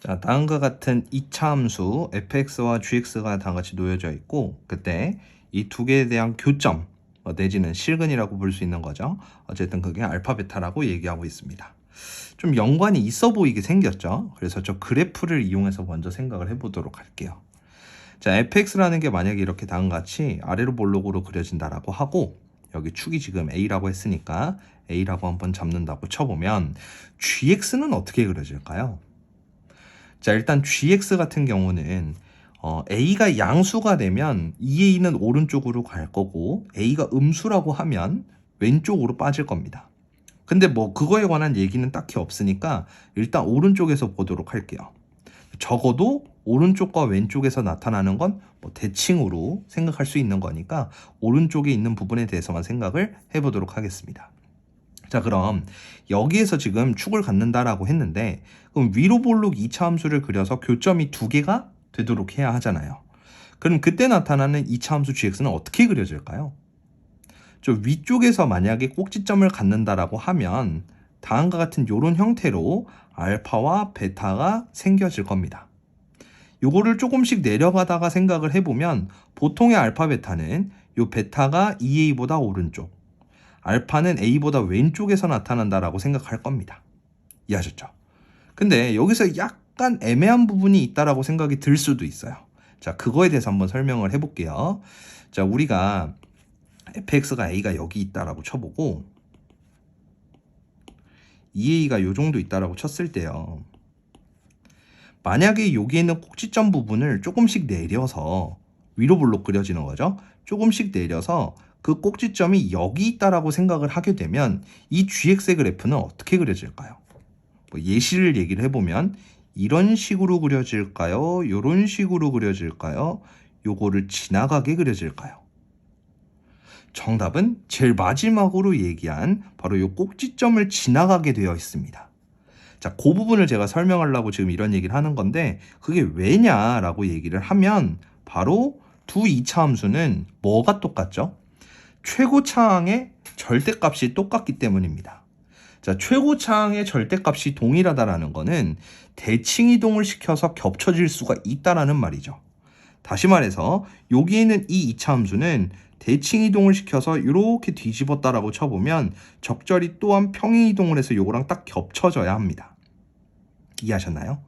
자, 다음과 같은 2차 함수 fx와 gx가 다 같이 놓여져 있고 그때 이 두 개에 대한 교점 어, 내지는 실근이라고 볼 수 있는 거죠. 어쨌든 그게 알파 베타라고 얘기하고 있습니다. 좀 연관이 있어 보이게 생겼죠. 그래서 저 그래프를 이용해서 먼저 생각을 해보도록 할게요. 자, fx라는 게 만약에 이렇게 다음과 같이 아래로 볼록으로 그려진다라고 하고 여기 축이 지금 a라고 했으니까 a라고 한번 잡는다고 쳐보면 gx는 어떻게 그려질까요? 자, 일단 gx 같은 경우는 어, a가 양수가 되면 2a는 오른쪽으로 갈 거고 a가 음수라고 하면 왼쪽으로 빠질 겁니다. 근데 뭐 그거에 관한 얘기는 딱히 없으니까 일단 오른쪽에서 보도록 할게요. 적어도 오른쪽과 왼쪽에서 나타나는 건 뭐 대칭으로 생각할 수 있는 거니까 오른쪽에 있는 부분에 대해서만 생각을 해보도록 하겠습니다. 자, 그럼 여기에서 지금 축을 갖는다라고 했는데 그럼 위로 볼록 2차 함수를 그려서 교점이 두 개가 되도록 해야 하잖아요. 그럼 그때 나타나는 2차 함수 gx는 어떻게 그려질까요? 저 위쪽에서 만약에 꼭지점을 갖는다라고 하면 다음과 같은 이런 형태로 알파와 베타가 생겨질 겁니다. 요거를 조금씩 내려가다가 생각을 해보면 보통의 알파 베타는 요 베타가 2a보다 오른쪽, 알파는 a보다 왼쪽에서 나타난다라고 생각할 겁니다. 이해하셨죠? 근데 여기서 약간 애매한 부분이 있다라고 생각이 들 수도 있어요. 자, 그거에 대해서 한번 설명을 해볼게요. 자, 우리가 fx가 a가 여기 있다라고 쳐보고 2a가 요 정도 있다라고 쳤을 때요. 만약에 여기에 있는 꼭지점 부분을 조금씩 내려서 위로 블록 그려지는 거죠. 조금씩 내려서 그 꼭지점이 여기 있다라고 생각을 하게 되면 이 gx의 그래프는 어떻게 그려질까요? 뭐 예시를 얘기를 해보면 이런 식으로 그려질까요? 이런 식으로 그려질까요? 요거를 지나가게 그려질까요? 정답은 제일 마지막으로 얘기한 바로 요 꼭지점을 지나가게 되어 있습니다. 자, 그 부분을 제가 설명하려고 지금 이런 얘기를 하는 건데 그게 왜냐라고 얘기를 하면 바로 두 2차 함수는 뭐가 똑같죠? 최고 차항의 절대값이 똑같기 때문입니다. 자, 최고 차항의 절대값이 동일하다라는 거는 대칭 이동을 시켜서 겹쳐질 수가 있다라는 말이죠. 다시 말해서 여기 있는 이 2차 함수는 대칭 이동을 시켜서 이렇게 뒤집었다라고 쳐보면 적절히 또한 평행 이동을 해서 요거랑 딱 겹쳐져야 합니다. 이해하셨나요?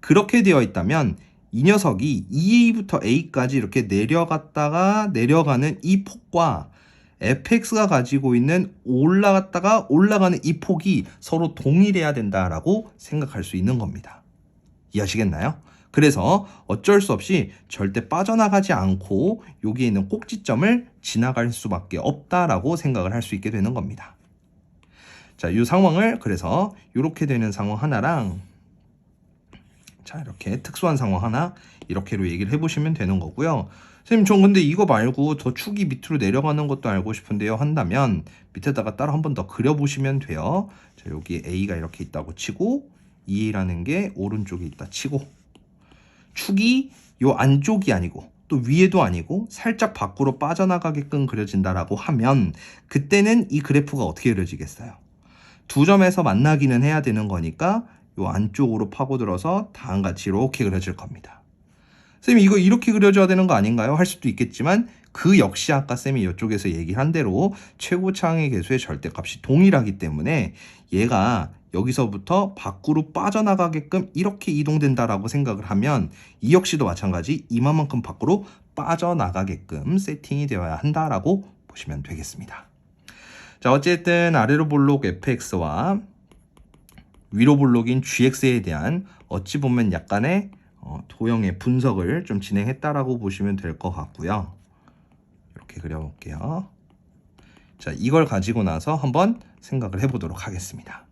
그렇게 되어 있다면 이 녀석이 2a부터 a까지 이렇게 내려갔다가 내려가는 이 폭과 fx가 가지고 있는 올라갔다가 올라가는 이 폭이 서로 동일해야 된다라고 생각할 수 있는 겁니다. 이해하시겠나요? 그래서 어쩔 수 없이 절대 빠져나가지 않고 여기에 있는 꼭지점을 지나갈 수밖에 없다라고 생각을 할 수 있게 되는 겁니다. 자, 이 상황을 그래서 이렇게 되는 상황 하나랑 자, 이렇게 특수한 상황 하나 이렇게로 얘기를 해보시면 되는 거고요. 선생님, 전 근데 이거 말고 더 축이 밑으로 내려가는 것도 알고 싶은데요. 한다면 밑에다가 따로 한 번 더 그려보시면 돼요. 자, 여기 A가 이렇게 있다고 치고 2A라는 게 오른쪽에 있다 치고 축이 요 안쪽이 아니고 또 위에도 아니고 살짝 밖으로 빠져나가게끔 그려진다라고 하면 그때는 이 그래프가 어떻게 그려지겠어요? 두 점에서 만나기는 해야 되는 거니까 요 안쪽으로 파고들어서 다음같이 이렇게 그려질 겁니다. 쌤이 이거 이렇게 그려줘야 되는 거 아닌가요? 할 수도 있겠지만 그 역시 아까 쌤이 이쪽에서 얘기한 대로 최고차항의 개수의 절대값이 동일하기 때문에 얘가 여기서부터 밖으로 빠져나가게끔 이렇게 이동된다라고 생각을 하면 이 역시도 마찬가지 이만큼 밖으로 빠져나가게끔 세팅이 되어야 한다라고 보시면 되겠습니다. 자 어쨌든 아래로 볼록 fx와 위로 볼록인 gx에 대한 어찌 보면 약간의 어, 도형의 분석을 좀 진행했다라고 보시면 될 것 같고요. 이렇게 그려볼게요. 자, 이걸 가지고 나서 한번 생각을 해보도록 하겠습니다.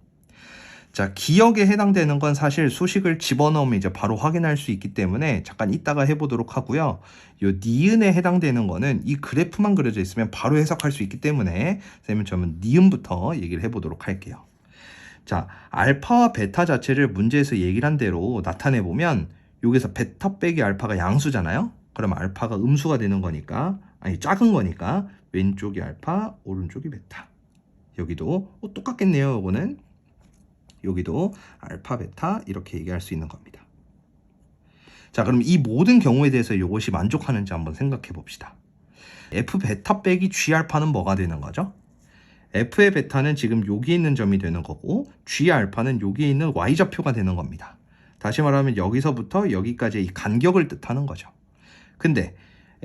자, 기억에 해당되는 건 사실 수식을 집어넣으면 이제 바로 확인할 수 있기 때문에 잠깐 이따가 해보도록 하고요. 요 니은에 해당되는 거는 이 그래프만 그려져 있으면 바로 해석할 수 있기 때문에 선생님은 저는 니은부터 얘기를 해보도록 할게요. 자, 알파와 베타 자체를 문제에서 얘기를 한 대로 나타내 보면 여기서 베타 빼기 알파가 양수잖아요. 그럼 알파가 음수가 되는 거니까 아니 작은 거니까 왼쪽이 알파, 오른쪽이 베타. 여기도 어, 똑같겠네요. 이거는 여기도 알파, 베타 이렇게 얘기할 수 있는 겁니다. 자, 그럼 이 모든 경우에 대해서 이것이 만족하는지 한번 생각해 봅시다. F 베타 빼기 G 알파는 뭐가 되는 거죠? F의 베타는 지금 여기 있는 점이 되는 거고 G 알파는 여기 있는 Y좌표가 되는 겁니다. 다시 말하면 여기서부터 여기까지의 이 간격을 뜻하는 거죠. 근데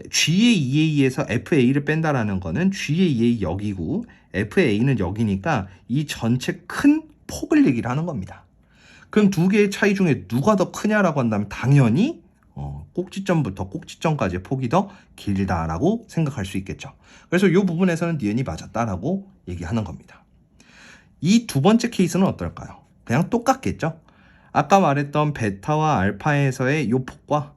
G의 EA에서 FA를 뺀다라는 거는 G의 EA 여기고 FA는 여기니까 이 전체 큰 폭을 얘기를 하는 겁니다. 그럼 두 개의 차이 중에 누가 더 크냐라고 한다면 당연히 어, 꼭지점부터 꼭지점까지 의 폭이 더 길다라고 생각할 수 있겠죠. 그래서 이 부분에서는 니은이 맞았다라고 얘기하는 겁니다. 이 두 번째 케이스는 어떨까요? 그냥 똑같겠죠. 아까 말했던 베타와 알파에서의 이 폭과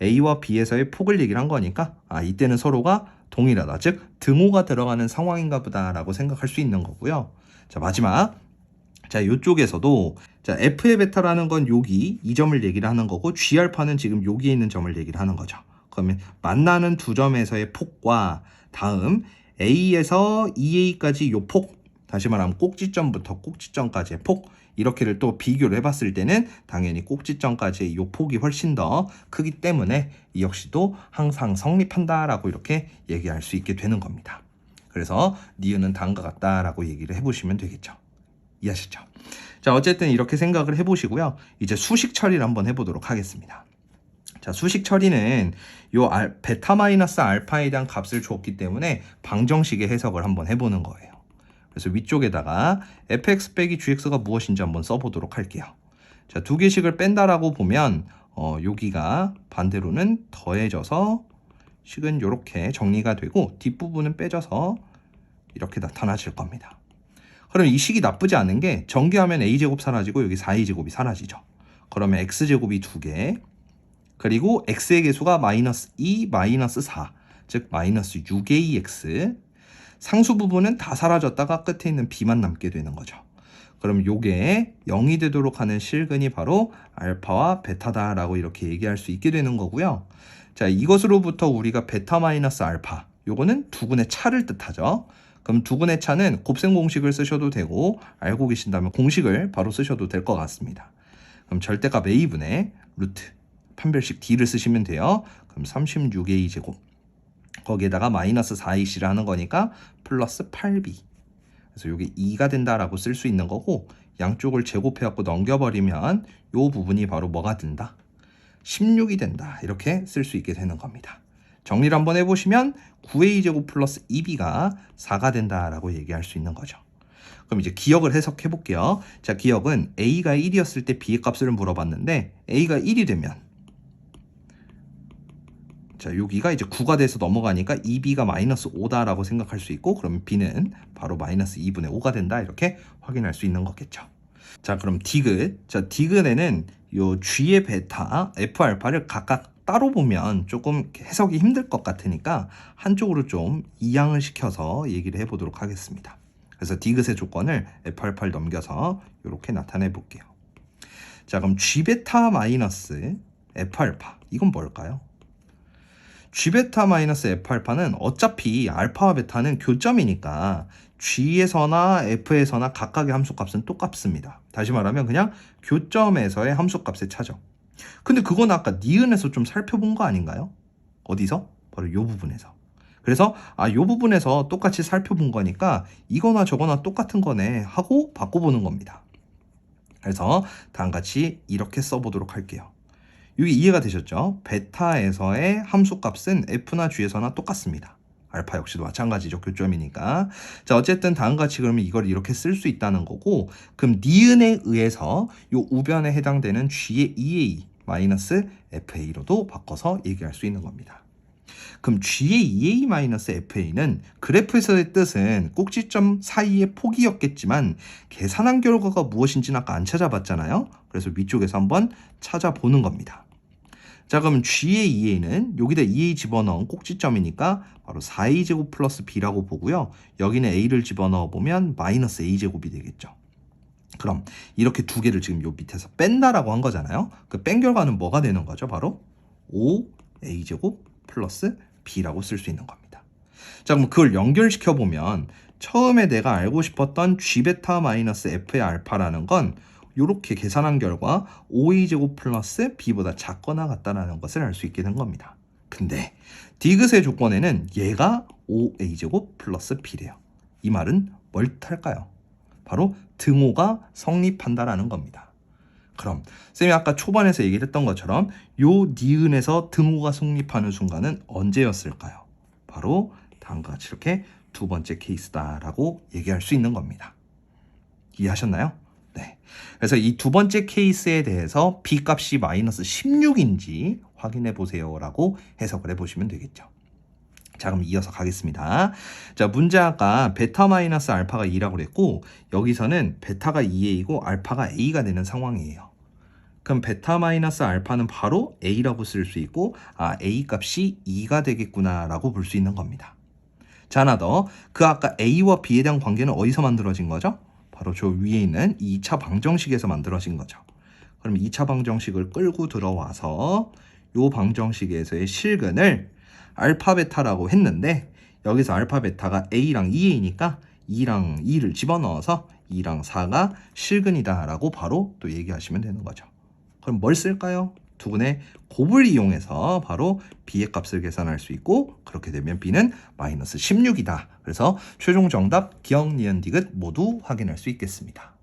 A와 B에서의 폭을 얘기를 한 거니까 아 이때는 서로가 동일하다. 즉 등호가 들어가는 상황인가 보다 라고 생각할 수 있는 거고요. 자 마지막 자 이쪽에서도 자 F의 베타라는 건 여기 이 점을 얘기를 하는 거고 G 알파는 지금 여기에 있는 점을 얘기를 하는 거죠. 그러면 만나는 두 점에서의 폭과 다음 A에서 EA까지 요 폭, 다시 말하면 꼭지점부터 꼭지점까지의 폭 이렇게를 또 비교를 해봤을 때는 당연히 꼭지점까지의 요 폭이 훨씬 더 크기 때문에 이 역시도 항상 성립한다라고 이렇게 얘기할 수 있게 되는 겁니다. 그래서 니은은 다음과 같다라고 얘기를 해보시면 되겠죠. 이해하셨죠? 자 어쨌든 이렇게 생각을 해보시고요. 이제 수식 처리를 한번 해보도록 하겠습니다. 자, 수식 처리는 요 알, 베타 마이너스 알파에 대한 값을 줬기 때문에 방정식의 해석을 한번 해보는 거예요. 그래서 위쪽에다가 fx 빼기 gx가 무엇인지 한번 써보도록 할게요. 자, 두 개씩을 뺀다라고 보면 어, 여기가 반대로는 더해져서 식은 이렇게 정리가 되고 뒷부분은 빼져서 이렇게 나타나질 겁니다. 그럼 이 식이 나쁘지 않은 게 전개하면 a제곱 사라지고 여기 4a제곱이 사라지죠. 그러면 x제곱이 두 개, 그리고 x의 개수가 마이너스 2, 마이너스 4, 즉 마이너스 6ax. 상수 부분은 다 사라졌다가 끝에 있는 b만 남게 되는 거죠. 그럼 요게 0이 되도록 하는 실근이 바로 알파와 베타다라고 이렇게 얘기할 수 있게 되는 거고요. 자, 이것으로부터 우리가 베타 마이너스 알파, 요거는 두근의 차를 뜻하죠. 그럼 두근의 차는 곱셈 공식을 쓰셔도 되고 알고 계신다면 공식을 바로 쓰셔도 될 것 같습니다. 그럼 절대값 a분의 루트 판별식 d를 쓰시면 돼요. 그럼 36a 제곱 거기에다가 마이너스 4ac를 하는 거니까 플러스 8b 그래서 이게 2가 된다라고 쓸 수 있는 거고 양쪽을 제곱해갖고 넘겨버리면 이 부분이 바로 뭐가 된다? 16이 된다 이렇게 쓸 수 있게 되는 겁니다. 정리를 한번 해보시면 9a 제곱 플러스 2b가 4가 된다라고 얘기할 수 있는 거죠. 그럼 이제 기억을 해석해 볼게요. 자, 기억은 a가 1이었을 때 b의 값을 물어봤는데 a가 1이 되면 자, 여기가 이제 9가 돼서 넘어가니까 2b가 마이너스 5다라고 생각할 수 있고 그러면 b는 바로 마이너스 2분의 5가 된다 이렇게 확인할 수 있는 거겠죠. 자, 그럼 디귿. 자, 디귿에는 요 g의 베타, f 알파를 각각 따로 보면 조금 해석이 힘들 것 같으니까 한쪽으로 좀 이양을 시켜서 얘기를 해보도록 하겠습니다. 그래서 디귿의 조건을 f 알파를 넘겨서 이렇게 나타내 볼게요. 자, 그럼 g 베타 마이너스 f 알파 이건 뭘까요? G 베타 마이너스 f 알파는 어차피 알파와 베타는 교점이니까 g에서나 f에서나 각각의 함수값은 똑같습니다. 다시 말하면 그냥 교점에서의 함수값의 차죠. 근데 그건 아까 니은에서 좀 살펴본 거 아닌가요? 어디서? 바로 요 부분에서. 그래서 아 요 부분에서 똑같이 살펴본 거니까 이거나 저거나 똑같은 거네 하고 바꿔보는 겁니다. 그래서 다음같이 이렇게 써보도록 할게요. 여기 이해가 되셨죠? 베타에서의 함수값은 f나 g에서나 똑같습니다. 알파 역시도 마찬가지죠. 교점이니까. 자, 어쨌든 다음같이 그러면 이걸 이렇게 쓸 수 있다는 거고, 그럼 니은에 의해서 요 우변에 해당되는 g의 EA 마이너스 FA로도 바꿔서 얘기할 수 있는 겁니다. 그럼 g의 EA 마이너스 FA는 그래프에서의 뜻은 꼭지점 사이의 폭이었겠지만 계산한 결과가 무엇인지는 아까 안 찾아봤잖아요. 그래서 위쪽에서 한번 찾아보는 겁니다. 자 그럼 G의 EA는 여기다 EA 집어넣은 꼭지점이니까 바로 4A제곱 플러스 B라고 보고요. 여기는 A를 집어넣어 보면 마이너스 A제곱이 되겠죠. 그럼 이렇게 두 개를 지금 요 밑에서 뺀다라고 한 거잖아요. 그 뺀 결과는 뭐가 되는 거죠? 바로 5A제곱 플러스 B라고 쓸 수 있는 겁니다. 자 그럼 그걸 연결시켜 보면 처음에 내가 알고 싶었던 G 베타 마이너스 F의 알파라는 건 이렇게 계산한 결과 5a제곱 플러스 b보다 작거나 같다라는 것을 알 수 있게 된 겁니다. 근데 디귿의 조건에는 얘가 5a제곱 플러스 b래요. 이 말은 뭘 탈까요? 바로 등호가 성립한다라는 겁니다. 그럼 쌤이 아까 초반에서 얘기를 했던 것처럼 요 니은에서 등호가 성립하는 순간은 언제였을까요? 바로 다음과 같이 이렇게 두 번째 케이스다라고 얘기할 수 있는 겁니다. 이해하셨나요? 네. 그래서 이 두 번째 케이스에 대해서 b 값이 마이너스 16인지 확인해 보세요라고 해석을 해 보시면 되겠죠. 자, 그럼 이어서 가겠습니다. 자, 문제 아까 베타 마이너스 알파가 2라고 그랬고 여기서는 베타가 2a이고 알파가 a가 되는 상황이에요. 그럼 베타 마이너스 알파는 바로 a라고 쓸 수 있고 아, a 값이 2가 되겠구나라고 볼 수 있는 겁니다. 자, 하나 더. 그 아까 a와 b에 대한 관계는 어디서 만들어진 거죠? 바로 저 위에 있는 2차 방정식에서 만들어진 거죠. 그럼 2차 방정식을 끌고 들어와서 요 방정식에서의 실근을 알파 베타라고 했는데 여기서 알파 베타가 a랑 2a니까 2랑 2를 집어넣어서 2랑 4가 실근이다라고 바로 또 얘기하시면 되는 거죠. 그럼 뭘 쓸까요? 두근의 곱을 이용해서 바로 b의 값을 계산할 수 있고 그렇게 되면 b는 마이너스 16이다. 그래서 최종 정답 기억, 니은, 디귿 모두 확인할 수 있겠습니다.